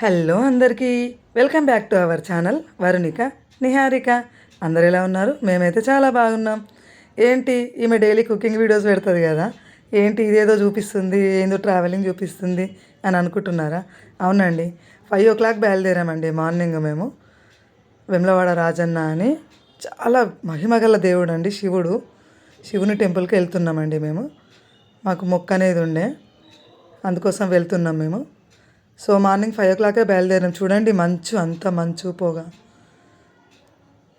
Hello అందరికీ. Welcome back to our channel Varunika Niharika. అందరు ఎలా ఉన్నారు? మేమైతే చాలా బాగున్నాం. ఏంటి? ఈమె డైలీ కుకింగ్ వీడియోస్ పెడుతుంది కదా. ఏంటి? ఇదేదో చూపిస్తుంది ఏందో ట్రావెలింగ్ చూపిస్తుంది అని అనుకుంటున్నారా? అవునండి. ఫైవ్ ఓ క్లాక్ బయలుదేరామండి మార్నింగ్ మేము. వెమ్లవాడ రాజన్న అని చాలా మహిమగల దేవుడు అండి శివుడు. శివుని టెంపుల్కి వెళ్తున్నామండి మేము. మాకు మొక్క అనేది ఉండే. అందుకోసం వెళ్తున్నాం మేము. సో మార్నింగ్ ఫైవ్ ఓ క్లాకే బయలుదేరినాం. చూడండి మంచు అంత మంచు పోగా.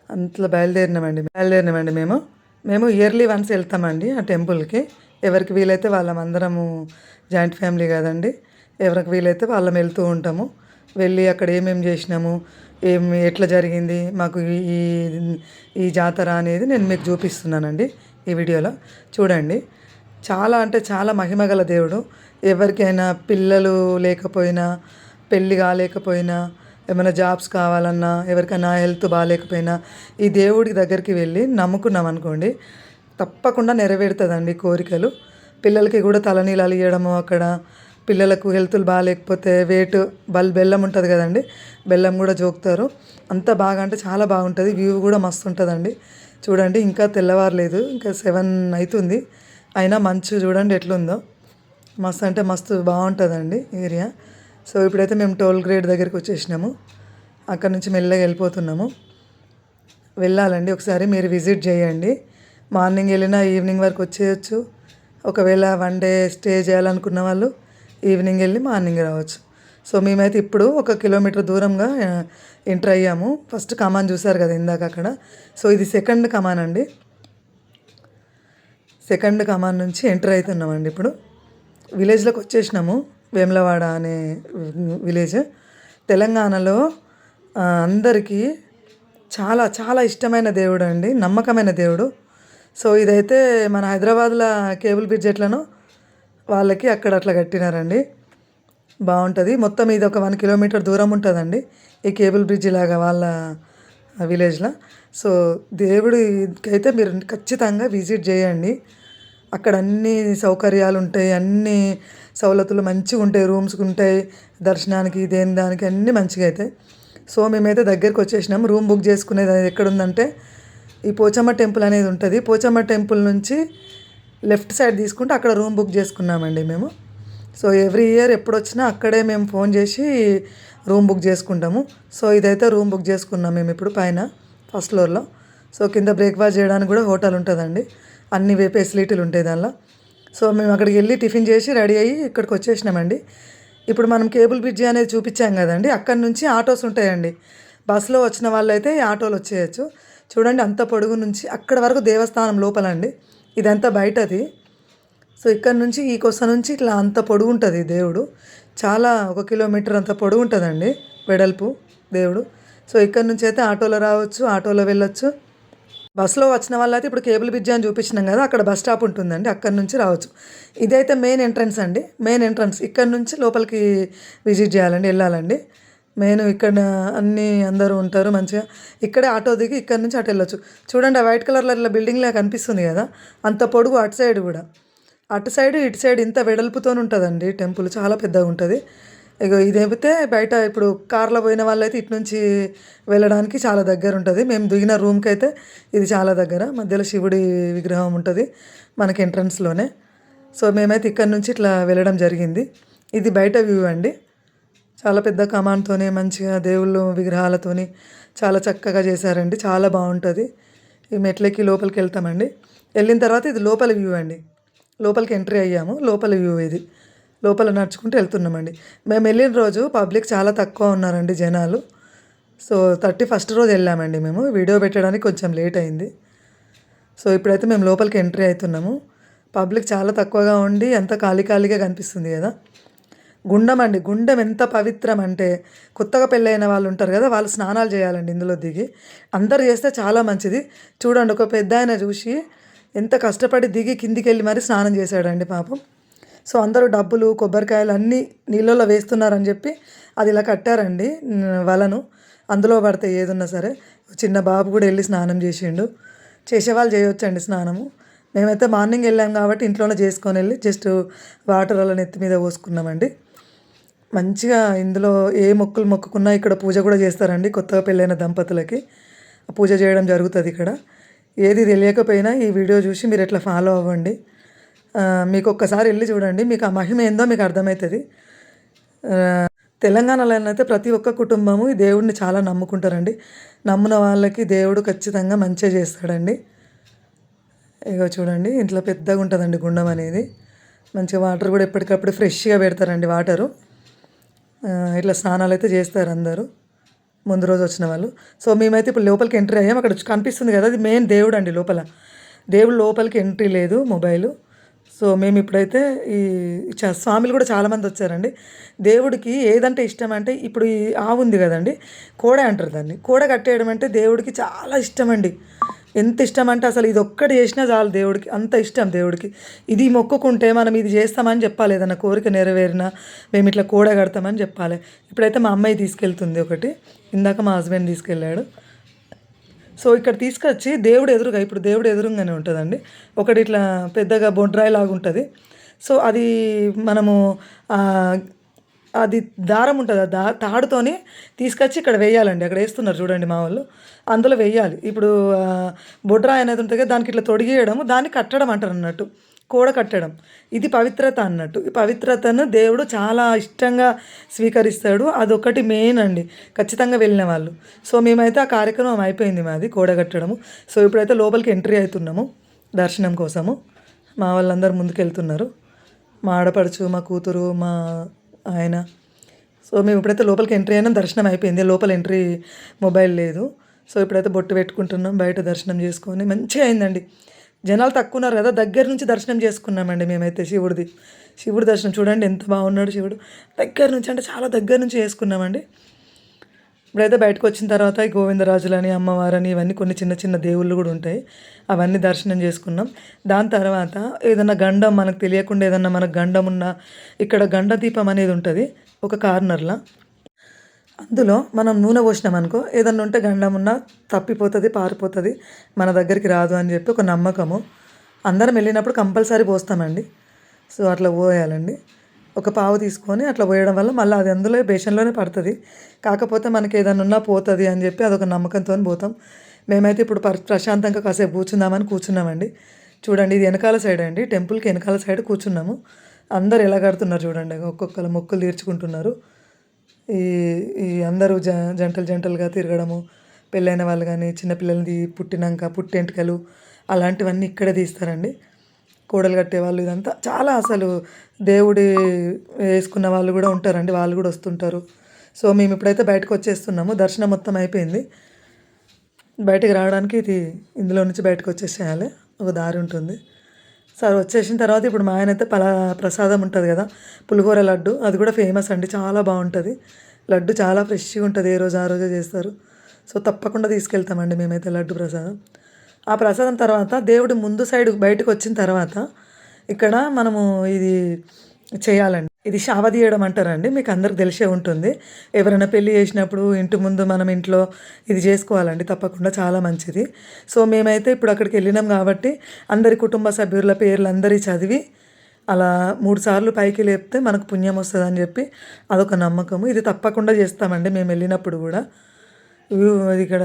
అంతలో బయలుదేరినామండి. బయలుదేరినామండి మేము. మేము ఇయర్లీ వన్స్ వెళ్తామండి ఆ టెంపుల్కి. ఎవరికి వీలైతే వాళ్ళం అందరము జాయింట్ ఫ్యామిలీ కదండి. ఎవరికి వీలైతే వాళ్ళం వెళ్తూ ఉంటాము. వెళ్ళి అక్కడ ఏమేమి చేసినాము ఏం ఎట్లా జరిగింది మాకు ఈ ఈ- ఈ జాతర అనేది నేను మీకు చూపిస్తున్నానండి ఈ వీడియోలో. చూడండి. చాలా అంటే చాలా మహిమగల దేవుడు. ఎవరికైనా పిల్లలు లేకపోయినా పెళ్ళి కాలేకపోయినా ఏమైనా జాబ్స్ కావాలన్నా ఎవరికైనా హెల్త్ బాగాలేకపోయినా ఈ దేవుడి దగ్గరికి వెళ్ళి నమ్ముకున్నాం అనుకోండి తప్పకుండా నెరవేరుతుందండి కోరికలు. పిల్లలకి కూడా తలనీలాలు ఇవ్వడము అక్కడ. పిల్లలకు హెల్త్లు బాగాలేకపోతే వెయిట్ బల్ బెల్లం ఉంటుంది కదండి బెల్లం కూడా జోకుతారు. అంత బాగా అంటే చాలా బాగుంటుంది వ్యూ కూడా మస్తు ఉంటుందండి. చూడండి ఇంకా తెల్లవారలేదు ఇంకా సెవెన్ అవుతుంది. అయినా మంచు చూడండి ఎట్లుందో. మస్తు అంటే మస్తు బాగుంటుందండి ఏరియా. సో ఇప్పుడైతే మేము టోల్ గ్రేడ్ దగ్గరికి వచ్చేసినాము. అక్కడ నుంచి మెల్లగా వెళ్ళిపోతున్నాము. వెళ్ళాలండి. ఒకసారి మీరు విజిట్ చేయండి. మార్నింగ్ వెళ్ళినా ఈవినింగ్ వరకు వచ్చేయచ్చు. ఒకవేళ వన్ డే స్టే చేయాలనుకున్న వాళ్ళు ఈవినింగ్ వెళ్ళి మార్నింగ్ రావచ్చు. సో మేమైతే ఇప్పుడు ఒక కిలోమీటర్ దూరంగా ఎంటర్ అయ్యాము. ఫస్ట్ కమాన్ చూసారు కదా ఇందాక అక్కడ. సో ఇది సెకండ్ కమాన్ అండి. సెకండ్ కమాన్ నుంచి ఎంటర్ అవుతున్నామండి ఇప్పుడు. విలేజ్లోకి వచ్చేసినాము. వేములవాడ అనే విలేజ్. తెలంగాణలో అందరికీ చాలా చాలా ఇష్టమైన దేవుడు అండి. నమ్మకమైన దేవుడు. సో ఇదైతే మన హైదరాబాద్లో కేబుల్ బ్రిడ్జ్ ఎట్లనో వాళ్ళకి అక్కడ అట్లా కట్టినారండి. బాగుంటుంది. మొత్తం ఇది ఒక వన్ కిలోమీటర్ దూరం ఉంటుందండి. ఈ కేబుల్ బ్రిడ్జ్ లాగా వాళ్ళ విలేజ్లో. సో దేవుడికైతే మీరు ఖచ్చితంగా విజిట్ చేయండి. అక్కడ అన్ని సౌకర్యాలు ఉంటాయి అన్ని సవలతులు మంచిగా ఉంటాయి రూమ్స్ ఉంటాయి దర్శనానికి దేని దానికి అన్నీ మంచిగా అవుతాయి సో మేమైతే దగ్గరికి వచ్చేసినాం. రూమ్ బుక్ చేసుకునేది అది ఎక్కడుందంటే ఈ పోచమ్మ టెంపుల్ అనేది ఉంటుంది. పోచమ్మ టెంపుల్ నుంచి లెఫ్ట్ సైడ్ తీసుకుంటే అక్కడ రూమ్ బుక్ చేసుకున్నామండి మేము. సో ఎవ్రీ ఇయర్ ఎప్పుడు వచ్చినా అక్కడే మేము ఫోన్ చేసి రూమ్ బుక్ చేసుకుంటాము. సో ఇదైతే రూమ్ బుక్ చేసుకున్నాం మేము ఇప్పుడు పైన. ఫస్ట్ ఫ్లోర్లో. సో కింద బ్రేక్ఫాస్ట్ చేయడానికి కూడా హోటల్ ఉంటుందండి. అన్ని వే ఫెసిలిటీలు ఉంటాయి దానిలో. సో మేము అక్కడికి వెళ్ళి టిఫిన్ చేసి రెడీ అయ్యి ఇక్కడికి వచ్చేసినామండి. ఇప్పుడు మనం కేబుల్ బ్రిడ్జి అనేది చూపించాం కదండి అక్కడి నుంచి ఆటోస్ ఉంటాయండి. బస్సులో వచ్చిన వాళ్ళైతే ఆటోలు వచ్చేయచ్చు. చూడండి అంత పొడుగు నుంచి అక్కడ వరకు దేవస్థానం లోపలండి. ఇదంతా బయటది. సో ఇక్కడ నుంచి ఈ కొస నుంచి ఇట్లా అంత పొడుగు ఉంటుంది దేవుడు. చాలా ఒక కిలోమీటర్ అంత పొడుగు ఉంటుందండి వెడల్పు దేవుడు. సో ఇక్కడ నుంచి అయితే ఆటోలో రావచ్చు ఆటోలో వెళ్ళొచ్చు. బస్సులో వచ్చిన వాళ్ళైతే ఇప్పుడు కేబుల్ బ్రిడ్జ్ అని చూపించినాం కదా అక్కడ బస్ స్టాప్ ఉంటుందండి అక్కడ నుంచి రావచ్చు. ఇదైతే మెయిన్ ఎంట్రన్స్ అండి మెయిన్ ఎంట్రన్స్. ఇక్కడ నుంచి లోపలికి విజిట్ చేయాలండి వెళ్ళాలండి. మెయిన్ ఇక్కడ అన్ని అందరూ ఉంటారు మంచిగా. ఇక్కడే ఆటో దిగి ఇక్కడ నుంచి అటు వెళ్ళొచ్చు. చూడండి ఆ వైట్ కలర్లో ఇట్లా బిల్డింగ్లా కనిపిస్తుంది కదా అంత పొడుగు అటు సైడ్ కూడా. అటు సైడ్ ఇటు సైడ్ ఇంత వెడల్పుతో ఉంటుందండి టెంపుల్ చాలా పెద్దగా ఉంటుంది. ఇక ఇదైతే బయట ఇప్పుడు కార్లో పోయిన వాళ్ళైతే ఇటు నుంచి వెళ్ళడానికి చాలా దగ్గర ఉంటుంది మేము దిగిన రూమ్కి అయితే ఇది చాలా దగ్గర. మధ్యలో శివుడి విగ్రహం ఉంటుంది మనకి ఎంట్రన్స్లోనే. సో మేమైతే ఇక్కడ నుంచి ఇట్లా వెళ్ళడం జరిగింది. ఇది బయట వ్యూ అండి. చాలా పెద్ద కమాన్తోనే మంచిగా దేవుళ్ళు విగ్రహాలతోని చాలా చక్కగా చేశారండి. చాలా బాగుంటుంది. ఈ మెట్లకి లోపలికి వెళ్తామండి వెళ్ళిన తర్వాత ఇది లోపల వ్యూ అండి. లోపలికి ఎంట్రీ అయ్యాము. లోపల వ్యూ ఇది. లోపల నడుచుకుంటూ వెళ్తున్నామండి. మేము వెళ్ళిన రోజు పబ్లిక్ చాలా తక్కువ ఉన్నారండి జనాలు. సో థర్టీ ఫస్ట్ రోజు వెళ్ళామండి మేము. వీడియో పెట్టడానికి కొంచెం లేట్ అయింది. సో ఇప్పుడైతే మేము లోపలికి ఎంట్రీ అవుతున్నాము. పబ్లిక్ చాలా తక్కువగా ఉండి ఎంత ఖాళీ ఖాళీగా కనిపిస్తుంది కదా. గుండం అండి. గుండం ఎంత పవిత్రం అంటే కొత్తగా పెళ్ళైన వాళ్ళు ఉంటారు కదా వాళ్ళు స్నానాలు చేయాలండి ఇందులో దిగి. అందరు చేస్తే చాలా మంచిది. చూడండి ఒక పెద్ద ఆయన చూసి ఎంత కష్టపడి దిగి కిందికి వెళ్ళి మరీ స్నానం చేశాడండి పాపం. సో అందరూ డబ్బులు కొబ్బరికాయలు అన్నీ నీళ్ళలో వేస్తున్నారని చెప్పి అది ఇలా కట్టారండి వలను. అందులో పడితే ఏదున్నా సరే. చిన్న బాబు కూడా వెళ్ళి స్నానం చేసిండు. చేసేవాళ్ళు చేయొచ్చండి స్నానము. మేమైతే మార్నింగ్ వెళ్ళాం కాబట్టి ఇంట్లోనే చేసుకొని వెళ్ళి జస్ట్ వాటర్ అలా నెత్తి మీద పోసుకున్నామండి. మంచిగా ఇందులో ఏ మొక్కులు మొక్కుకున్నా ఇక్కడ పూజ కూడా చేస్తారండి కొత్తగా పెళ్ళైన దంపతులకి. పూజ చేయడం జరుగుతుంది ఇక్కడ. ఏది తెలియకపోయినా ఈ వీడియో చూసి మీరు ఎట్లా ఫాలో అవ్వండి. మీకు ఒక్కసారి వెళ్ళి చూడండి. మీకు ఆ మహిమ ఏందో మీకు అర్థమవుతుంది తెలంగాణలోనైతే తెలంగాణలో అయితే ప్రతి ఒక్క కుటుంబము ఈ దేవుడిని చాలా నమ్ముకుంటారండి. నమ్మిన వాళ్ళకి దేవుడు ఖచ్చితంగా మంచిగా చేస్తాడండి. ఇగో చూడండి ఇంట్లో పెద్దగా ఉంటుందండి గుండం అనేది. మంచిగా వాటర్ కూడా ఎప్పటికప్పుడు ఫ్రెష్గా పెడతారండి వాటరు. ఇట్లా స్నానాలు అయితే చేస్తారు అందరూ. ముందు రోజు వచ్చిన వాళ్ళు. సో మేమైతే ఇప్పుడు లోపలికి ఎంట్రీ అయ్యాం. అక్కడ కనిపిస్తుంది కదా అది మెయిన్ దేవుడు అండి లోపల. దేవుడు లోపలికి ఎంట్రీ లేదు మొబైలు. సో మేము ఇప్పుడైతే ఈ చ- స్వామిలు కూడా చాలామంది వచ్చారండి. దేవుడికి ఏదంటే ఇష్టం అంటే ఇప్పుడు ఈ ఆవు ఉంది కదండి కోడ అంటారు దాన్ని. కోడ కట్టేయడం అంటే దేవుడికి చాలా ఇష్టం అండి ఎంత ఇష్టం అంటే అసలు ఇది ఒక్కటి చేసినా చాలు దేవుడికి అంత ఇష్టం దేవుడికి. ఇది మొక్కుకుంటే మనం ఇది చేస్తామని చెప్పాలి ఏదన్నా కోరిక నెరవేరినా మేము ఇట్లా కూడ కడతామని చెప్పాలి. ఇప్పుడైతే మా అమ్మాయి తీసుకెళ్తుంది ఒకటి. ఇందాక మా హస్బెండ్ తీసుకెళ్ళాడు. సో ఇక్కడ తీసుకొచ్చి దేవుడు ఎదురుగా ఇప్పుడు దేవుడు ఎదురుగానే ఉంటుందండి. ఒకటి ఇట్లా పెద్దగా బొడ్రాయి లాగా ఉంటుంది. సో అది మనము అది దారం ఉంటుంది ఆ దా తాడుతోని తీసుకొచ్చి ఇక్కడ వేయాలండి. అక్కడ వేస్తున్నారు చూడండి మా వాళ్ళు. అందులో వేయాలి. ఇప్పుడు బొడ్రాయి అనేది ఉంటుంది దానికి ఇట్లా తొడిగేయడము దాన్ని కట్టడం అంటారు అన్నట్టు. కూడ కట్టడం. ఇది పవిత్రత అన్నట్టు. ఈ పవిత్రతను దేవుడు చాలా ఇష్టంగా స్వీకరిస్తాడు. అదొకటి మెయిన్ అండి. ఖచ్చితంగా వెళ్ళిన వాళ్ళు. సో మేమైతే ఆ కార్యక్రమం అయిపోయింది మాది కూడ కట్టడము. సో ఇప్పుడైతే లోపలికి ఎంట్రీ అవుతున్నాము దర్శనం కోసము. మా వాళ్ళందరూ ముందుకెళ్తున్నారు. మా ఆడపడుచు మా కూతురు మా ఆయన. సో మేము ఇప్పుడైతే లోపలికి ఎంట్రీ అయినా దర్శనం అయిపోయింది. లోపల ఎంట్రీ మొబైల్ లేదు. సో ఇప్పుడైతే బొట్టు పెట్టుకుంటున్నాం బయట దర్శనం చేసుకొని. మంచిగా అయిందండి. జనాలు తక్కువ ఉన్నారు కదా దగ్గర నుంచి దర్శనం చేసుకున్నామండి మేమైతే శివుడిది. శివుడి దర్శనం చూడండి ఎంత బాగున్నాడు శివుడు. దగ్గర నుంచి అంటే చాలా దగ్గర నుంచి చేసుకున్నామండి. ఇప్పుడైతే బయటకు వచ్చిన తర్వాత గోవిందరాజులని అమ్మవారని ఇవన్నీ కొన్ని చిన్న చిన్న దేవుళ్ళు కూడా ఉంటాయి. అవన్నీ దర్శనం చేసుకున్నాం. దాని తర్వాత ఏదన్నా గండం మనకు తెలియకుండా ఏదన్నా మనకు గండం ఉన్నా ఇక్కడ గండ దీపం అనేది ఉంటుంది ఒక కార్నర్లో. అందులో మనం నూనె పోసినాం అనుకో ఏదన్నా ఉంటే గండం ఉన్నా తప్పిపోతుంది పారిపోతుంది మన దగ్గరికి రాదు అని చెప్పి ఒక నమ్మకము. అందరం వెళ్ళినప్పుడు కంపల్సరీ పోస్తామండి. సో అట్లా పోయాలండి. ఒక పావు తీసుకొని అట్లా పోయడం వల్ల మళ్ళీ అది అందులో బేషన్లోనే పడుతుంది. కాకపోతే మనకి ఏదైనా ఉన్నా పోతుంది అని చెప్పి అదొక నమ్మకంతో పోతాం. మేమైతే ఇప్పుడు ప్రశాంతంగా కాసేపు కూర్చుందామని కూర్చున్నామండి. చూడండి ఇది వెనకాల సైడ్ అండి. టెంపుల్కి వెనకాల సైడ్ కూర్చున్నాము. అందరు ఎలా కడుతున్నారు చూడండి ఒక్కొక్కరు మొక్కులు తీర్చుకుంటున్నారు. ఈ ఈ అందరూ జ జంటలు జంటలుగా తిరగడము పెళ్ళైన వాళ్ళు కానీ చిన్నపిల్లలది పుట్టినాక పుట్టెంటుకలు అలాంటివన్నీ ఇక్కడే తీస్తారండి. కోడలు కట్టే వాళ్ళు ఇదంతా చాలా అసలు దేవుడి వేసుకున్న వాళ్ళు కూడా ఉంటారండి వాళ్ళు కూడా వస్తుంటారు. సో మేము ఇప్పుడైతే బయటకు వచ్చేస్తున్నాము దర్శనం మొత్తం అయిపోయింది. బయటికి రావడానికి ఇది ఇందులో నుంచి బయటకు వచ్చేసేయాలి ఒక దారి ఉంటుంది. సార్ వచ్చేసిన తర్వాత ఇప్పుడు మా ఆయన అయితే పలా ప్రసాదం ఉంటుంది కదా పులిహోర లడ్డు అది కూడా ఫేమస్ అండి చాలా బాగుంటుంది. లడ్డు చాలా ఫ్రెష్గా ఉంటుంది ఏ రోజు ఆ రోజే చేస్తారు. సో తప్పకుండా తీసుకెళ్తామండి మేమైతే లడ్డు ప్రసాదం. ఆ ప్రసాదం తర్వాత దేవుడు ముందు సైడ్ బయటకు వచ్చిన తర్వాత ఇక్కడ మనము ఇది చేయాలండి. ఇది షావ తీయడం అంటారండి మీకు అందరికి తెలిసే ఉంటుంది. ఎవరైనా పెళ్ళి చేసినప్పుడు ఇంటి ముందు మనం ఇంట్లో ఇది చేసుకోవాలండి తప్పకుండా చాలా మంచిది. సో మేమైతే ఇప్పుడు అక్కడికి వెళ్ళినాం కాబట్టి అందరి కుటుంబ సభ్యుల పేర్లు అందరి చదివి అలా మూడు సార్లు పైకి లేపితే మనకు పుణ్యం వస్తుందని చెప్పి అదొక నమ్మకము. ఇది తప్పకుండా చేస్తామండి మేము వెళ్ళినప్పుడు కూడా. ఇక్కడ.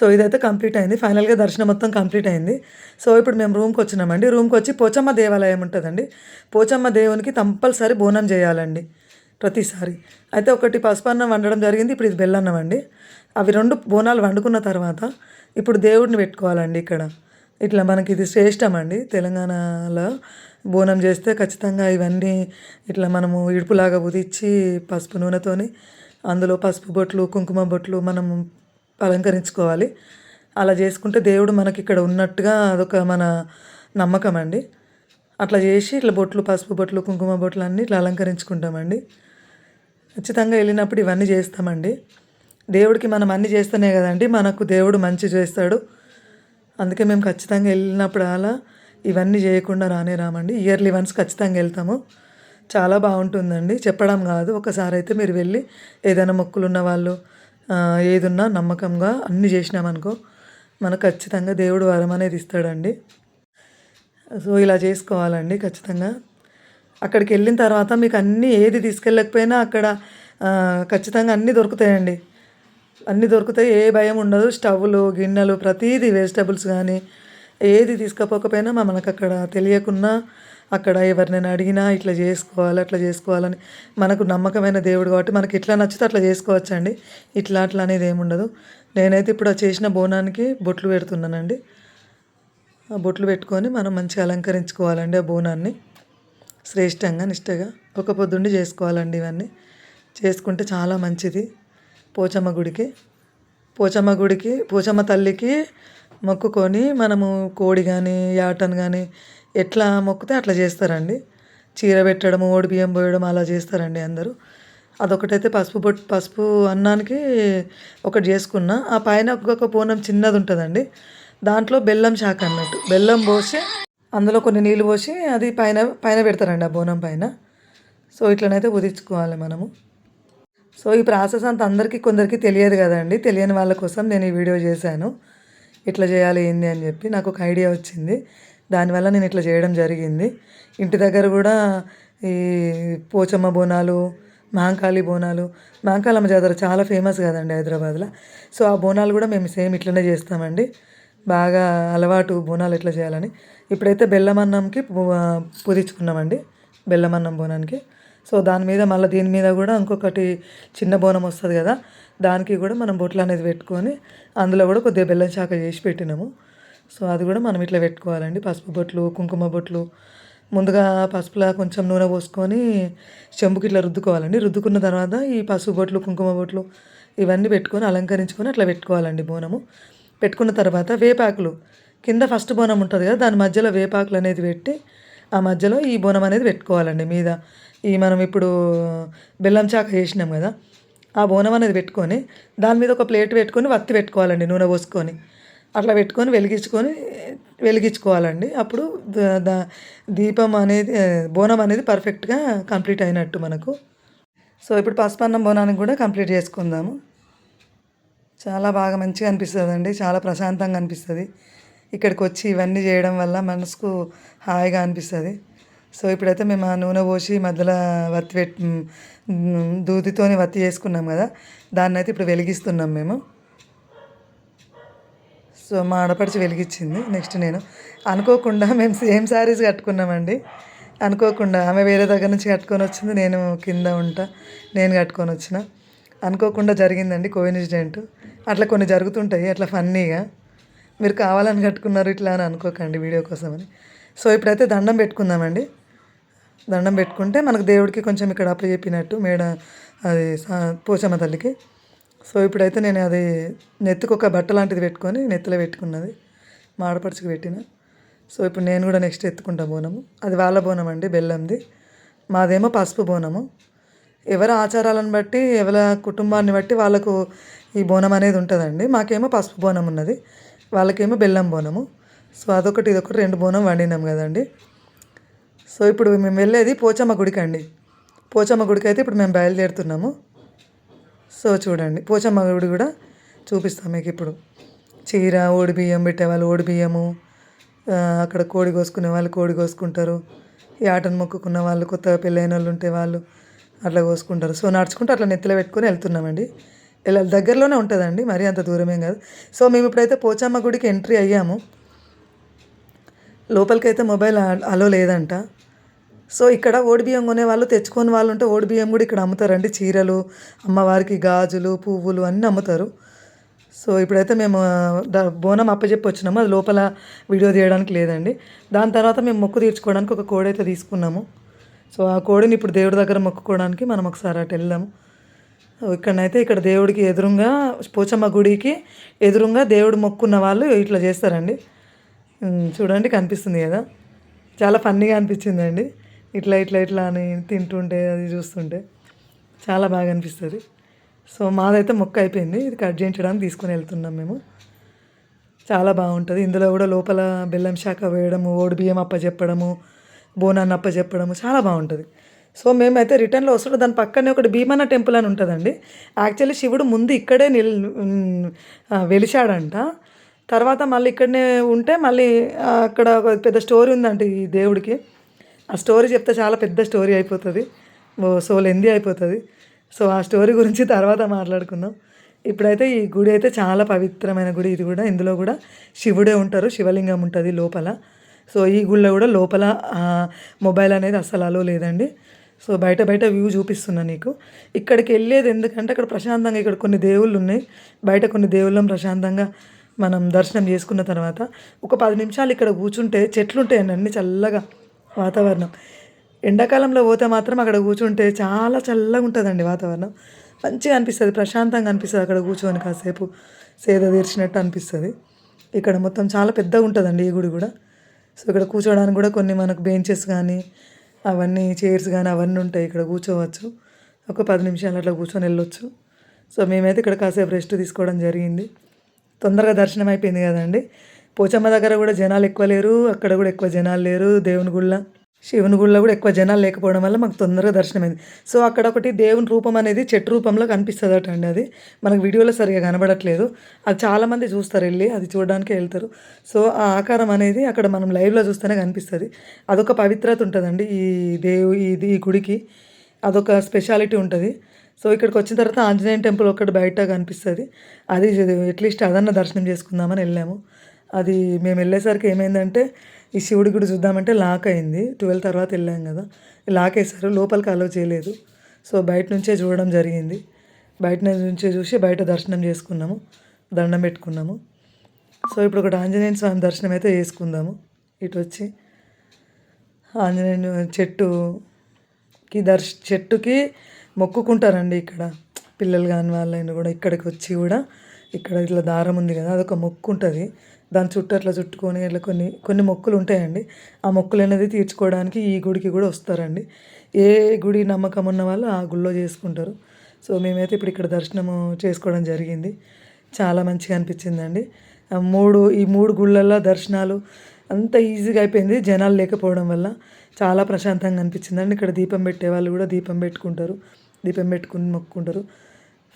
సో ఇదైతే కంప్లీట్ అయింది. ఫైనల్గా దర్శనం మొత్తం కంప్లీట్ అయింది. సో ఇప్పుడు మేము రూమ్కి వచ్చినామండి. రూమ్కి వచ్చి పోచమ్మ దేవాలయం ఉంటుందండి. పోచమ్మ దేవునికి కంపల్సరీ బోనం చేయాలండి ప్రతిసారి. అయితే ఒకటి పసుపన్నం వండడం జరిగింది. ఇప్పుడు ఇది బెల్లన్నం అండి. అవి రెండు బోనాలు వండుకున్న తర్వాత ఇప్పుడు దేవుడిని పెట్టుకోవాలండి ఇక్కడ. ఇట్లా మనకి ఇది శ్రేష్టం అండి. తెలంగాణలో బోనం చేస్తే ఖచ్చితంగా ఇవన్నీ ఇట్లా మనము ఇడుపులాగా ఉదిచ్చి పసుపు నూనెతోని అందులో పసుపు బొట్లు కుంకుమ బొట్లు మనం అలంకరించుకోవాలి. అలా చేసుకుంటే దేవుడు మనకి ఇక్కడ ఉన్నట్టుగా అదొక మన నమ్మకం అండి అట్లా చేసి ఇట్లా బొట్లు పసుపు బొట్లు కుంకుమ బొట్లు అన్నీ ఇట్లా అలంకరించుకుంటామండి. ఖచ్చితంగా వెళ్ళినప్పుడు ఇవన్నీ చేస్తామండి. దేవుడికి మనం అన్నీ చేస్తేనే కదండి మనకు దేవుడు మంచి చేస్తాడు. అందుకే మేము ఖచ్చితంగా వెళ్ళినప్పుడు అలా ఇవన్నీ చేయకుండా రానే రామండి. ఇయర్లీ వన్స్ ఖచ్చితంగా వెళ్తాము. చాలా బాగుంటుందండి. చెప్పడం కాదు. ఒకసారి అయితే మీరు వెళ్ళి ఏదైనా మొక్కులు ఉన్న వాళ్ళు ఏదున్నా నమ్మకంగా అన్నీ చేసినామనుకో మనకు ఖచ్చితంగా దేవుడు వరం అనేది ఇస్తాడండి. సో ఇలా చేసుకోవాలండి ఖచ్చితంగా. అక్కడికి వెళ్ళిన తర్వాత మీకు అన్నీ ఏది తీసుకెళ్ళకపోయినా అక్కడ ఖచ్చితంగా అన్నీ దొరుకుతాయండి. అన్నీ దొరుకుతాయి. ఏ భయం ఉండదు. స్టవ్లు గిన్నెలు ప్రతిదీ వెజిటబుల్స్ కానీ ఏది తీసుకపోకపోయినా మనకు అక్కడ తెలియకున్నా అక్కడ ఎవరినైనా అడిగినా ఇట్లా చేసుకోవాలి అట్లా చేసుకోవాలని మనకు నమ్మకమైన దేవుడు కాబట్టి మనకి ఎట్లా నచ్చితే అట్లా చేసుకోవచ్చండి. ఇట్లా అట్లా అనేది ఏముండదు నేనైతే ఇప్పుడు ఆ చేసిన బోనానికి బొట్లు పెడుతున్నానండి. ఆ బొట్లు పెట్టుకొని మనం మంచిగా అలంకరించుకోవాలండి ఆ బోనాన్ని. శ్రేష్టంగా నిష్టగా ఒక పొద్దుండి చేసుకోవాలండి ఇవన్నీ. చేసుకుంటే చాలా మంచిది. పోచమ్మ గుడికి పోచమ్మ గుడికి పోచమ్మ తల్లికి మొక్కుకొని మనము కోడి కానీ యాటన్ కానీ ఎట్లా మొక్కితే అట్లా చేస్తారండి. చీర పెట్టడం ఓడి బియ్యం పోయడం అలా చేస్తారండి అందరూ. అదొకటైతే పసుపు బొట్టు పసుపు అన్నానికి ఒకటి చేసుకున్నా. ఆ పైన ఒక పూనం చిన్నది ఉంటుందండి. దాంట్లో బెల్లం శాఖ అన్నట్టు. బెల్లం పోసి అందులో కొన్ని నీళ్ళు పోసి అది పైన పైన పెడతారండి ఆ బోనం పైన. సో ఇట్లనైతే ఉదించుకోవాలి మనము. సో ఈ ప్రాసెస్ అంత అందరికీ కొందరికి తెలియదు కదండి. తెలియని వాళ్ళ కోసం నేను ఈ వీడియో చేశాను. ఇట్లా చేయాలి ఏంది అని చెప్పి నాకు ఒక ఐడియా వచ్చింది. దానివల్ల నేను ఇట్లా చేయడం జరిగింది. ఇంటి దగ్గర కూడా ఈ పోచమ్మ బోనాలు మహంకాళి బోనాలు మహంకాళమ్మ జాతర చాలా ఫేమస్ కదండి హైదరాబాద్లో. సో ఆ బోనాలు కూడా మేము సేమ్ ఇట్లనే చేస్తామండి. బాగా అలవాటు బోనాలు ఎట్లా చేయాలని. ఇప్పుడైతే బెల్లమన్నంకి పూజించుకున్నామండి పు- బోనానికి. సో దాని మీద మళ్ళీ దీని మీద కూడా ఇంకొకటి చిన్న బోనం వస్తుంది కదా దానికి కూడా మనం బొట్లు అనేది పెట్టుకొని అందులో కూడా కొద్దిగా బెల్లం శాఖ చేసి పెట్టినాము. సో అది కూడా మనం ఇట్లా పెట్టుకోవాలండి. పసుపు బొట్లు కుంకుమ బొట్లు. ముందుగా పసుపులా కొంచెం నూనె పోసుకొని చెంబుకి ఇట్లా రుద్దుకోవాలండి. రుద్దుకున్న తర్వాత ఈ పసుపు బొట్లు కుంకుమ బొట్లు ఇవన్నీ పెట్టుకొని అలంకరించుకొని అట్లా పెట్టుకోవాలండి బోనము. పెట్టుకున్న తర్వాత వేపాకులు. కింద ఫస్ట్ బోనం ఉంటుంది కదా దాని మధ్యలో వేపాకులు అనేది పెట్టి ఆ మధ్యలో ఈ బోనం అనేది పెట్టుకోవాలండి మీద. ఈ మనం ఇప్పుడు బెల్లం చాక చేసినాం కదా ఆ బోనం అనేది పెట్టుకొని దాని మీద ఒక ప్లేట్ పెట్టుకొని వత్తి పెట్టుకోవాలండి నూనె పోసుకొని. అట్లా పెట్టుకొని వెలిగించుకొని వెలిగించుకోవాలండి. అప్పుడు దీపం అనేది బోనం అనేది పర్ఫెక్ట్గా కంప్లీట్ అయినట్టు మనకు. సో ఇప్పుడు పసుపన్నం బోనానికి కూడా కంప్లీట్ చేసుకుందాము. చాలా బాగా మంచిగా అనిపిస్తుంది అండి చాలా ప్రశాంతంగా అనిపిస్తుంది. ఇక్కడికి వచ్చి ఇవన్నీ చేయడం వల్ల మనసుకు హాయిగా అనిపిస్తుంది. సో ఇప్పుడైతే మేము ఆ నూనె పోసి మధ్యలో వత్తి పెట్టి దూదితోని వత్తి చేసుకున్నాం కదా. దాన్ని అయితే ఇప్పుడు వెలిగిస్తున్నాం మేము. సో మా ఆడపడిచి వెలిగించింది. నెక్స్ట్ నేను. అనుకోకుండా మేము సేమ్ శారీస్ కట్టుకున్నామండి. అనుకోకుండా ఆమె వేరే దగ్గర నుంచి కట్టుకొని వచ్చింది నేను కింద ఉంటా నేను కట్టుకొని వచ్చిన. అనుకోకుండా జరిగిందండి కోయిన్సిడెంట్ అట్లా కొన్ని జరుగుతుంటాయి అట్లా ఫన్నీగా. మీరు కావాలని కట్టుకున్నారు ఇట్లా అని అనుకోకండి వీడియో కోసమని. సో ఇప్పుడైతే దండం పెట్టుకుందామండి. దండం పెట్టుకుంటే మనకు దేవుడికి కొంచెం ఇక్కడ అప్పచెప్పినట్టు మేడ అది పోచమ్మ తల్లికి. సో ఇప్పుడైతే నేను అది నెత్తికి ఒక బట్ట లాంటిది పెట్టుకొని నెత్తిలో పెట్టుకున్నది మాడపడుచుకు పెట్టిన. సో ఇప్పుడు నేను కూడా నెక్స్ట్ ఎత్తుకుంటా బోనము. అది వాళ్ళ బోనం అండి బెల్లంది. మాదేమో పసుపు బోనము. ఎవరి ఆచారాలను బట్టి ఎవరి కుటుంబాన్ని బట్టి వాళ్ళకు ఈ బోనం అనేది ఉంటుందండి. మాకేమో పసుపు బోనం ఉన్నది వాళ్ళకేమో బెల్లం బోనము. సో అదొకటి ఇదొకటి రెండు బోనం వండినాం కదండి. సో ఇప్పుడు మేము వెళ్ళేది పోచమ్మ గుడికి అండి. పోచమ్మ గుడికి అయితే ఇప్పుడు మేము బయలుదేరుతున్నాము. సో చూడండి పోచమ్మ గుడి కూడా చూపిస్తాం మీకు ఇప్పుడు. చీర ఓడి బియ్యం పెట్టేవాళ్ళు ఓడి బియ్యము అక్కడ కోడి కోసుకునే వాళ్ళు కోడి కోసుకుంటారు. ఈ ఆటను మొక్కుకున్న వాళ్ళు కొత్తగా పెళ్ళైన వాళ్ళు ఉంటే వాళ్ళు అట్లా కోసుకుంటారు. సో నడుచుకుంటూ అట్లా నెత్తిలో పెట్టుకొని వెళ్తున్నామండి. ఇలా దగ్గరలోనే ఉంటుందండి మరీ అంత దూరమేం కాదు. సో మేము ఇప్పుడైతే పోచమ్మ గుడికి ఎంట్రీ అయ్యాము. లోపలికైతే మొబైల్ అలో లేదంట. సో ఇక్కడ ఓడి బియ్యం కొనే వాళ్ళు తెచ్చుకొని వాళ్ళు ఉంటే ఓడిబియ్యం కూడా ఇక్కడ అమ్ముతారండి. చీరలు అమ్మవారికి గాజులు పువ్వులు అన్నీ అమ్ముతారు. సో ఇప్పుడైతే మేము బోనం అప్పచెప్పి వచ్చినాము అది లోపల వీడియో తీయడానికి లేదండి. దాని తర్వాత మేము మొక్కు తీర్చుకోవడానికి ఒక కోడి అయితే తీసుకున్నాము. సో ఆ కోడిని ఇప్పుడు దేవుడి దగ్గర మొక్కుకోవడానికి మనం ఒకసారి అటు వెళ్ళాము. ఇక్కడనైతే ఇక్కడ దేవుడికి ఎదురుగా పోచమ్మ గుడికి ఎదురుగా దేవుడు మొక్కున్న వాళ్ళు ఇట్లా చేస్తారండి. చూడండి కనిపిస్తుంది కదా. చాలా ఫన్నీగా అనిపించిందండి. ఇట్లా ఇట్లా ఇట్లా అని తింటుంటే అది చూస్తుంటే చాలా బాగా అనిపిస్తుంది. సో మాదైతే మొక్క అయిపోయింది. ఇది కట్ చేయించడానికి తీసుకొని వెళ్తున్నాం మేము. చాలా బాగుంటుంది. ఇందులో కూడా లోపల బెల్లం శాఖ వేయడము ఓడి బియ్యం అప్ప చెప్పడము బోనాన్ని అప్ప చెప్పడము చాలా బాగుంటుంది. సో మేమైతే రిటర్న్లో వస్తుంటే దాని పక్కనే ఒకటి భీమన్న టెంపుల్ అని ఉంటుందండి. యాక్చువల్లీ శివుడు ముందు ఇక్కడే నిల్ వెలిశాడంట. తర్వాత మళ్ళీ ఇక్కడనే ఉంటే మళ్ళీ అక్కడ ఒక పెద్ద స్టోరీ ఉందంట ఈ దేవుడికి. ఆ స్టోరీ చెప్తే చాలా పెద్ద స్టోరీ అయిపోతుంది. ఓ సో లెంది అయిపోతుంది. సో ఆ స్టోరీ గురించి తర్వాత మాట్లాడుకుందాం. ఇప్పుడైతే ఈ గుడి అయితే చాలా పవిత్రమైన గుడి. ఇది కూడా ఇందులో కూడా శివుడే ఉంటారు. శివలింగం ఉంటుంది లోపల. సో ఈ గుళ్ళో కూడా లోపల మొబైల్ అనేది అస్సలు అలో లేదండి. సో బయట బయట వ్యూ చూపిస్తున్నా నీకు. ఇక్కడికి వెళ్ళేది ఎందుకంటే అక్కడ ప్రశాంతంగా ఇక్కడ కొన్ని దేవుళ్ళు ఉన్నాయి. బయట కొన్ని దేవుళ్ళం ప్రశాంతంగా మనం దర్శనం చేసుకున్న తర్వాత ఒక పది నిమిషాలు ఇక్కడ కూర్చుంటే చెట్లు ఉంటాయండి అన్ని చల్లగా. వాతావరణం. ఎండాకాలంలో పోతే మాత్రం అక్కడ కూర్చుంటే చాలా చల్లగా ఉంటుందండి వాతావరణం. మంచిగా అనిపిస్తుంది ప్రశాంతంగా అనిపిస్తుంది అక్కడ కూర్చొని కాసేపు. సేద తీర్చినట్టు అనిపిస్తుంది. ఇక్కడ మొత్తం చాలా పెద్దగా ఉంటుందండి ఈ గుడి కూడా. సో ఇక్కడ కూర్చోవడానికి కూడా కొన్ని మనకు బెంచెస్ కానీ అవన్నీ చైర్స్ కానీ అవన్నీ ఉంటాయి ఇక్కడ కూర్చోవచ్చు. ఒక పది నిమిషాలు అట్లా కూర్చొని వెళ్ళొచ్చు. సో మేమైతే ఇక్కడ కాసేపు రెస్ట్ తీసుకోవడం జరిగింది. తొందరగా దర్శనం అయిపోయింది కదండి. పోచమ్మ దగ్గర కూడా జనాలు ఎక్కువ లేరు అక్కడ కూడా ఎక్కువ జనాలు లేరు దేవుని గుళ్ళ శివుని గుళ్ళ కూడా ఎక్కువ జనాలు లేకపోవడం వల్ల మాకు తొందరగా దర్శనమైంది. సో అక్కడ ఒకటి దేవుని రూపం అనేది చెట్టు రూపంలో కనిపిస్తుందట అండి అది. మనకు వీడియోలో సరిగా కనబడట్లేదు. అది చాలామంది చూస్తారు వెళ్ళి అది చూడడానికి వెళ్తారు. సో ఆ ఆకారం అనేది అక్కడ మనం లైవ్లో చూస్తేనే కనిపిస్తుంది. అదొక పవిత్రత ఉంటుందండి ఈ దేవు ఇది ఈ గుడికి. అదొక స్పెషాలిటీ ఉంటుంది. సో ఇక్కడికి వచ్చిన తర్వాత ఆంజనేయ టెంపుల్ ఒకటి బయట కనిపిస్తుంది. అది అట్లీస్ట్ అదన్న దర్శనం చేసుకుందామని వెళ్ళాము. అది మేము వెళ్ళేసరికి ఏమైందంటే ఈ శివుడి గుడి చూద్దామంటే లాక్ అయింది. ట్వెల్వ్ తర్వాత వెళ్ళాం కదా. లాక్ వేశారు లోపలికి అలో చేయలేదు. సో బయట నుంచే చూడడం జరిగింది. బయట నుంచే చూసి బయట దర్శనం చేసుకున్నాము. దండం పెట్టుకున్నాము. సో ఇప్పుడు ఒకటి ఆంజనేయ స్వామి దర్శనం అయితే చేసుకుందాము. ఇటు వచ్చి ఆంజనేయ చెట్టుకి దర్శ చెట్టుకి మొక్కుకుంటారండి ఇక్కడ. పిల్లలు కాని వాళ్ళైనా కూడా ఇక్కడికి వచ్చి కూడా ఇక్కడ ఇట్లా దారం ఉంది కదా అదొక మొక్కు ఉంటుంది దాని చుట్టూ అట్లా చుట్టుకొని ఇట్లా కొన్ని కొన్ని మొక్కులు ఉంటాయండి. ఆ మొక్కులు అనేది తీర్చుకోవడానికి ఈ గుడికి కూడా వస్తారండి. ఏ గుడి నమ్మకం ఉన్న వాళ్ళు ఆ గుళ్ళో చేసుకుంటారు. సో మేమైతే ఇప్పుడు ఇక్కడ దర్శనము చేసుకోవడం జరిగింది. చాలా మంచిగా అనిపించిందండి. మూడు ఈ మూడు గుళ్ళల్లో దర్శనాలు అంత ఈజీగా అయిపోయింది. జనాలు లేకపోవడం వల్ల చాలా ప్రశాంతంగా అనిపించిందండి. ఇక్కడ దీపం పెట్టే వాళ్ళు కూడా దీపం పెట్టుకుంటారు. దీపం పెట్టుకుని మొక్కుకుంటారు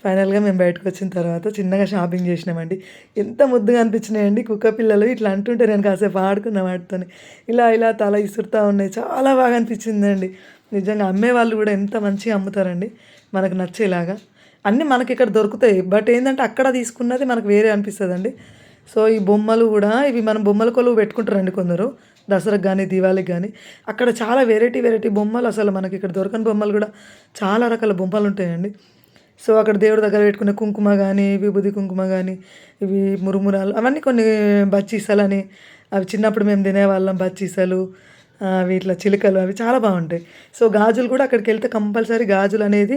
ఫైనల్గా మేము బయటకు వచ్చిన తర్వాత చిన్నగా షాపింగ్ చేసినామండి. ఎంత ముద్దుగా అనిపించినాయండి. కుక్క పిల్లలు ఇట్లా అంటుంటే నేను కాసేపు ఆడుకున్నా వాటితోని. ఇలా ఇలా తల ఇసురుతూ ఉన్నాయి. చాలా బాగా అనిపించిందండి. నిజంగా అమ్మే వాళ్ళు కూడా ఎంత మంచిగా అమ్ముతారండి. మనకు నచ్చేలాగా. అన్నీ మనకి ఇక్కడ దొరుకుతాయి. బట్ ఏంటంటే అక్కడ తీసుకున్నది మనకు వేరే అనిపిస్తుందండి. సో ఈ బొమ్మలు కూడా ఇవి మనం బొమ్మల కొలువు పెట్టుకుంటారండి కొందరు. దసరాకి కానీ దీవాళికి కానీ అక్కడ చాలా వెరైటీ వెరైటీ బొమ్మలు అసలు మనకి ఇక్కడ దొరకని బొమ్మలు కూడా చాలా రకాల బొమ్మలు ఉంటాయండి. సో అక్కడ దేవుడి దగ్గర పెట్టుకునే కుంకుమ కానీ విభూది కుంకుమ కానీ ఇవి మురుమురాలు అవన్నీ కొన్ని బచ్చీసాలు అని అవి చిన్నప్పుడు మేము తినేవాళ్ళం బచ్చీసలు అవి ఇట్లా చిలుకలు అవి చాలా బాగుంటాయి. సో గాజులు కూడా అక్కడికి వెళ్తే కంపల్సరీ గాజులు అనేది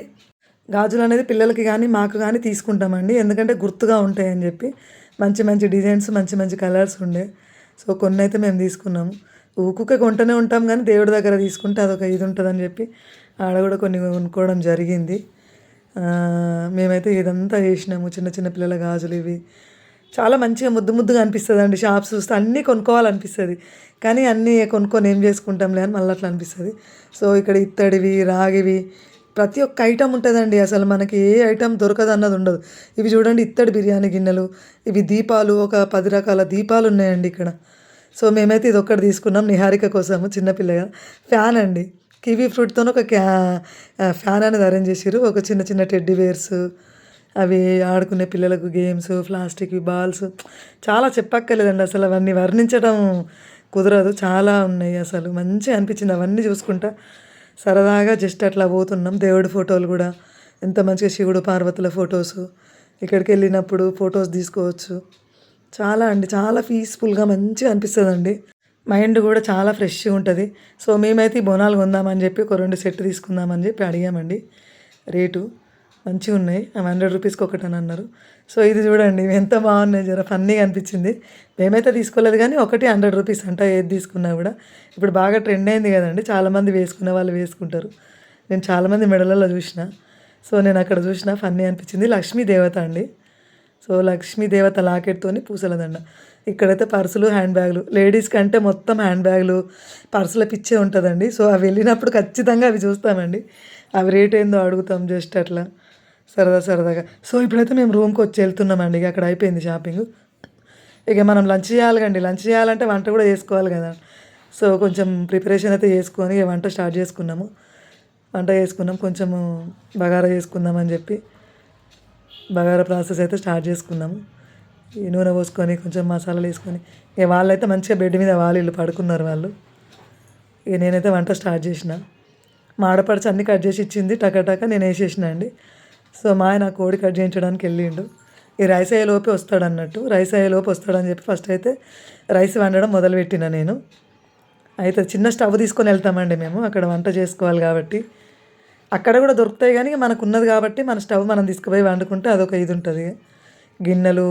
గాజులు అనేది పిల్లలకి కానీ మాకు కానీ తీసుకుంటామండి. ఎందుకంటే గుర్తుగా ఉంటాయని చెప్పి మంచి మంచి డిజైన్స్ మంచి మంచి కలర్స్ ఉండే. సో కొన్ని అయితే మేము తీసుకున్నాము. ఊకుకే కొంటూనే ఉంటాం కానీ దేవుడి దగ్గర తీసుకుంటే అదొక ఇది ఉంటుందని చెప్పి ఆడ కూడా కొన్ని కొనుక్కోవడం జరిగింది. మేమైతే ఇదంతా చేసినాము చిన్న చిన్న పిల్లల గాజులు ఇవి. చాలా మంచిగా ముద్దు ముద్దుగా అనిపిస్తుంది అండి షాప్స్ చూస్తే అన్నీ కొనుక్కోవాలనిపిస్తుంది. కానీ అన్నీ కొనుక్కొని ఏం చేసుకుంటాంలే అని మళ్ళీ అట్లా అనిపిస్తుంది. సో ఇక్కడ ఇత్తడివి రాగివి ప్రతి ఒక్క ఐటమ్ ఉంటుందండి. అసలు మనకి ఏ ఐటమ్ దొరకదు అన్నది ఉండదు. ఇవి చూడండి ఇత్తడి బిర్యానీ గిన్నెలు ఇవి దీపాలు ఒక పది రకాల దీపాలు ఉన్నాయండి ఇక్కడ. సో మేమైతే ఇది ఒక్కటి తీసుకున్నాం నిహారిక కోసము చిన్నపిల్లగా ఫ్యాన్ అండి. కివీ ఫ్రూట్తో ఒక క్యా ఫ్యాన్ అనేది అరేంజ్ చేసారు ఒక చిన్న చిన్న టెడ్డీ వేర్స్ అవి ఆడుకునే పిల్లలకు గేమ్స్ ప్లాస్టిక్ బాల్స్. చాలా చెప్పక్కర్లేదండి అసలు. అవన్నీ వర్ణించడం కుదరదు. చాలా ఉన్నాయి అసలు. మంచిగా అనిపించింది అవన్నీ చూసుకుంటా. సరదాగా జస్ట్ అట్లా పోతున్నాం. దేవుడి ఫోటోలు కూడా. ఎంత మంచిగా శివుడు పార్వతుల ఫొటోస్. ఇక్కడికి వెళ్ళినప్పుడు ఫొటోస్ తీసుకోవచ్చు. చాలా అండి. చాలా పీస్ఫుల్గా మంచిగా అనిపిస్తుందండి. మైండ్ కూడా చాలా ఫ్రెష్గా ఉంటుంది. సో మేమైతే ఈ బోనాలు కొందామని చెప్పి ఒక రెండు సెట్ తీసుకుందామని చెప్పి అడిగామండి. రేటు మంచిగా ఉన్నాయి. అవి హండ్రెడ్ రూపీస్కి ఒకటి అని అన్నారు. సో ఇది చూడండి ఎంత బాగున్నాయి. జర ఫన్నీగా అనిపించింది. మేమైతే తీసుకోలేదు కానీ ఒకటి హండ్రెడ్ రూపీస్ అంట ఏది తీసుకున్నా కూడా. ఇప్పుడు బాగా ట్రెండ్ అయింది కదండి. చాలామంది వేసుకున్న వాళ్ళు వేసుకుంటారు. నేను చాలామంది మెడలలో చూసిన. సో నేను అక్కడ చూసిన ఫన్నీ అనిపించింది. లక్ష్మీ దేవత అండి. సో లక్ష్మీ దేవత లాకెట్తోని పూసల దండ. ఇక్కడైతే పర్సులు హ్యాండ్ బ్యాగులు లేడీస్ కంటే మొత్తం హ్యాండ్ బ్యాగులు పర్సుల పిచ్చే ఉంటుందండి. సో అవి వెళ్ళినప్పుడు ఖచ్చితంగా అవి చూస్తామండి. అవి రేట్ ఏందో అడుగుతాం జస్ట్ అట్లా. సరదా సరదాగా. సో ఇప్పుడైతే మేము రూమ్కి వచ్చి వెళ్తున్నామండి. ఇక అక్కడ అయిపోయింది షాపింగ్. ఇక మనం లంచ్ చేయాలి కండి లంచ్ చేయాలంటే వంట కూడా చేసుకోవాలి కదా. సో కొంచెం ప్రిపరేషన్ అయితే చేసుకొని ఇక వంట స్టార్ట్ చేసుకున్నాము. వంట చేసుకున్నాం. కొంచెము బగారా చేసుకుందాం అని చెప్పి. బగారా ప్రాసెస్ అయితే స్టార్ట్ చేసుకున్నాము ఈ నూనె పోసుకొని కొంచెం మసాలాలు వేసుకొని. ఇక వాళ్ళైతే మంచిగా బెడ్ మీద వాళ్ళు పడుకున్నారు వాళ్ళు. ఇక నేనైతే వంట స్టార్ట్ చేసిన. మా ఆడపడిచి అన్ని కట్ చేసి ఇచ్చింది టక నేను వేసేసిన అండి. సో మా ఆయన కోడి కట్ చేయించడానికి వెళ్ళిండు. ఈ రైస్ అయ్యేలోపే వస్తాడు అన్నట్టు రైస్ అయ్యేలోపు వస్తాడని చెప్పి ఫస్ట్ అయితే రైస్ వండడం మొదలుపెట్టిన నేను. అయితే చిన్న స్టవ్ తీసుకొని వెళ్తామండి మేము అక్కడ వంట చేసుకోవాలి కాబట్టి. అక్కడ కూడా దొరుకుతాయి కానీ మనకు ఉన్నది కాబట్టి మన స్టవ్ మనం తీసుకుపోయి వండుకుంటే అదొక ఇది ఉంటుంది. గిన్నెలు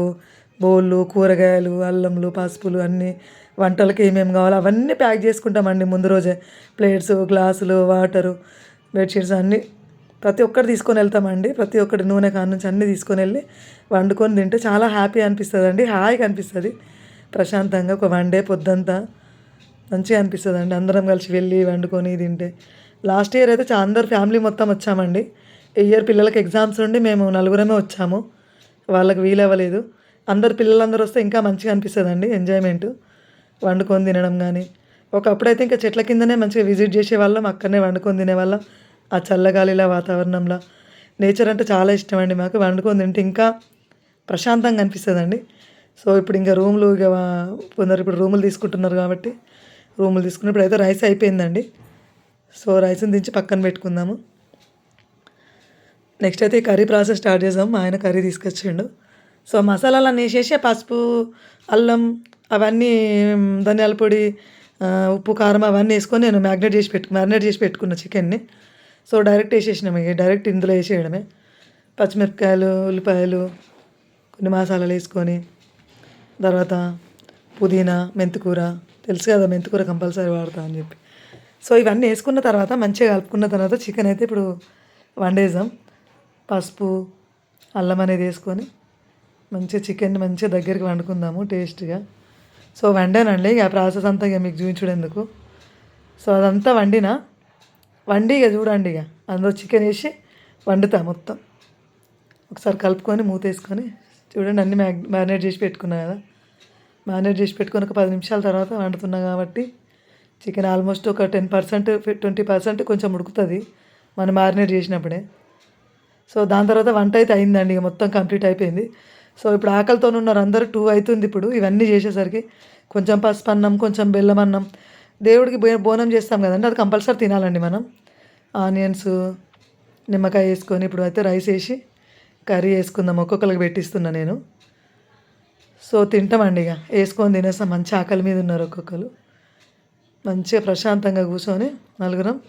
బోళ్ళు కూరగాయలు అల్లంలు పసుపులు అన్నీ వంటలకి ఏమేమి కావాలో అవన్నీ ప్యాక్ చేసుకుంటామండి ముందు రోజే. ప్లేట్స్ గ్లాసులు వాటరు బెడ్షీట్స్ అన్నీ ప్రతి ఒక్కటి తీసుకొని వెళ్తామండి. ప్రతి ఒక్కటి నూనె కాడ నుంచి అన్నీ తీసుకొని వెళ్ళి వండుకొని తింటే చాలా హ్యాపీ అనిపిస్తుంది అండి హాయిగా అనిపిస్తుంది. ప్రశాంతంగా ఒక వన్ డే పొద్దంతా మంచిగా అనిపిస్తుంది అండి అందరం కలిసి వెళ్ళి వండుకొని తింటే. లాస్ట్ ఇయర్ అయితే అందరు ఫ్యామిలీ మొత్తం వచ్చామండి. ఈ ఇయర్ పిల్లలకి ఎగ్జామ్స్ నుండి మేము నలుగురమే వచ్చాము. వాళ్ళకి వీలవ్వలేదు. అందరు పిల్లలందరూ వస్తే ఇంకా మంచిగా అనిపిస్తుంది అండి ఎంజాయ్మెంట్. వండుకొని తినడం కానీ ఒకప్పుడైతే ఇంకా చెట్ల కిందనే మంచిగా విజిట్ చేసేవాళ్ళం అక్కడనే వండుకొని తినేవాళ్ళం. ఆ చల్లగాలిలా వాతావరణంలో. నేచర్ అంటే చాలా ఇష్టం అండి మాకు. వండుకొని తింటే ఇంకా ప్రశాంతంగా అనిపిస్తుందండి. సో ఇప్పుడు ఇంకా రూములు ఇక కొందరు ఇప్పుడు రూములు తీసుకుంటున్నారు కాబట్టి రూములు తీసుకున్నప్పుడు అయితే రైస్ అయిపోయిందండి. సో రైస్ని దించి పక్కన పెట్టుకుందాము. నెక్స్ట్ అయితే కర్రీ ప్రాసెస్ స్టార్ట్ చేద్దాం. మా ఆయన కర్రీ తీసుకొచ్చిండు. సో మసాలాలన్నీ వేసేసి పసుపు అల్లం అవన్నీ ధనియాల పొడి ఉప్పు కారం అవన్నీ వేసుకొని నేను మ్యాగ్నేట్ చేసి పెట్టు మ్యారినేట్ చేసి పెట్టుకున్న చికెన్ని. సో డైరెక్ట్ వేసేసినాము ఇక. డైరెక్ట్ ఇందులో వేసేయడమే. పచ్చిమిరపకాయలు ఉల్లిపాయలు కొన్ని మసాలాలు వేసుకొని తర్వాత పుదీనా మెంతికూర. తెలుసు కదా మెంతికూర కంపల్సరీ వాడతా అని చెప్పి. సో ఇవన్నీ వేసుకున్న తర్వాత మంచిగా కలుపుకున్న తర్వాత చికెన్ అయితే ఇప్పుడు వండేసాం. పసుపు అల్లం అనేది వేసుకొని మంచిగా చికెన్ మంచిగా దగ్గరికి వండుకుందాము టేస్ట్గా. సో వండానండి ఇక ప్రాసెస్ అంతా ఇక మీకు చూపించడం సో అదంతా వండిన వండి ఇక చూడండి ఇక. అందులో చికెన్ వేసి వండుతా మొత్తం. ఒకసారి కలుపుకొని మూత వేసుకొని చూడండి అన్ని మ్యాగ్ మ్యారినేట్ చేసి పెట్టుకున్నా కదా. మ్యారినేట్ చేసి పెట్టుకొని ఒక పది నిమిషాల తర్వాత వండుతున్నా కాబట్టి చికెన్ ఆల్మోస్ట్ ఒక టెన్ పర్సెంట్ ట్వంటీ పర్సెంట్ కొంచెం ఉడుకుతుంది. మనం మ్యారినేట్ చేసినప్పుడే. సో దాని తర్వాత వంట అయితే అయిందండి ఇక మొత్తం కంప్లీట్ అయిపోయింది. సో ఇప్పుడు ఆకలితో ఉన్నారు అందరూ టూ అవుతుంది ఇప్పుడు ఇవన్నీ చేసేసరికి. కొంచెం పసుపు అన్నం కొంచెం బెల్లం అన్నం. దేవుడికి బోనం చేస్తాం కదండి అది కంపల్సరీ తినాలండి మనం. ఆనియన్స్ నిమ్మకాయ వేసుకొని ఇప్పుడు అయితే రైస్ వేసి కర్రీ వేసుకుందాం ఒక్కొక్కరికి పెట్టిస్తున్నా నేను. సో తింటామండి ఇక వేసుకొని తినేస్తాం మంచి ఆకలి మీద ఉన్నారు ఒక్కొక్కరు. మంచిగా ప్రశాంతంగా కూర్చొని నలుగురం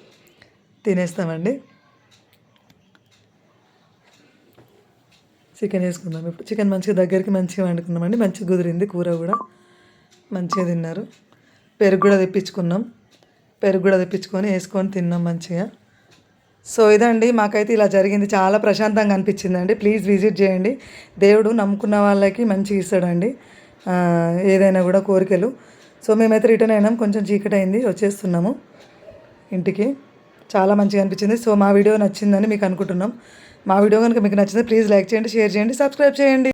తినేస్తామండి. చికెన్ వేసుకుందాం. ఇప్పుడు చికెన్ మంచిగా దగ్గరికి మంచిగా వండుకున్నామండి మంచిగా కుదిరింది కూర కూడా. మంచిగా తిన్నారు. పెరుగు కూడా తెప్పించుకున్నాం. పెరుగు కూడా తెప్పించుకొని వేసుకొని తిన్నాం మంచిగా. సో ఇదండి మాకైతే ఇలా జరిగింది. చాలా ప్రశాంతంగా అనిపించిందండి. ప్లీజ్ విజిట్ చేయండి. దేవుడు నమ్ముకున్న వాళ్ళకి మంచిగా ఇస్తాడండి. ఏదైనా కూడా కోరికలు. సో మేమైతే రిటర్న్ అయినాం. కొంచెం చీకటి అయింది వచ్చేస్తున్నాము ఇంటికి. చాలా మంచిగా అనిపించింది. సో మా వీడియో నచ్చిందని మీకు అనుకుంటున్నాం. మా వీడియో కనుక మీకు నచ్చితే ప్లీజ్ లైక్ చేయండి షేర్ చేయండి సబ్స్క్రైబ్ చేయండి.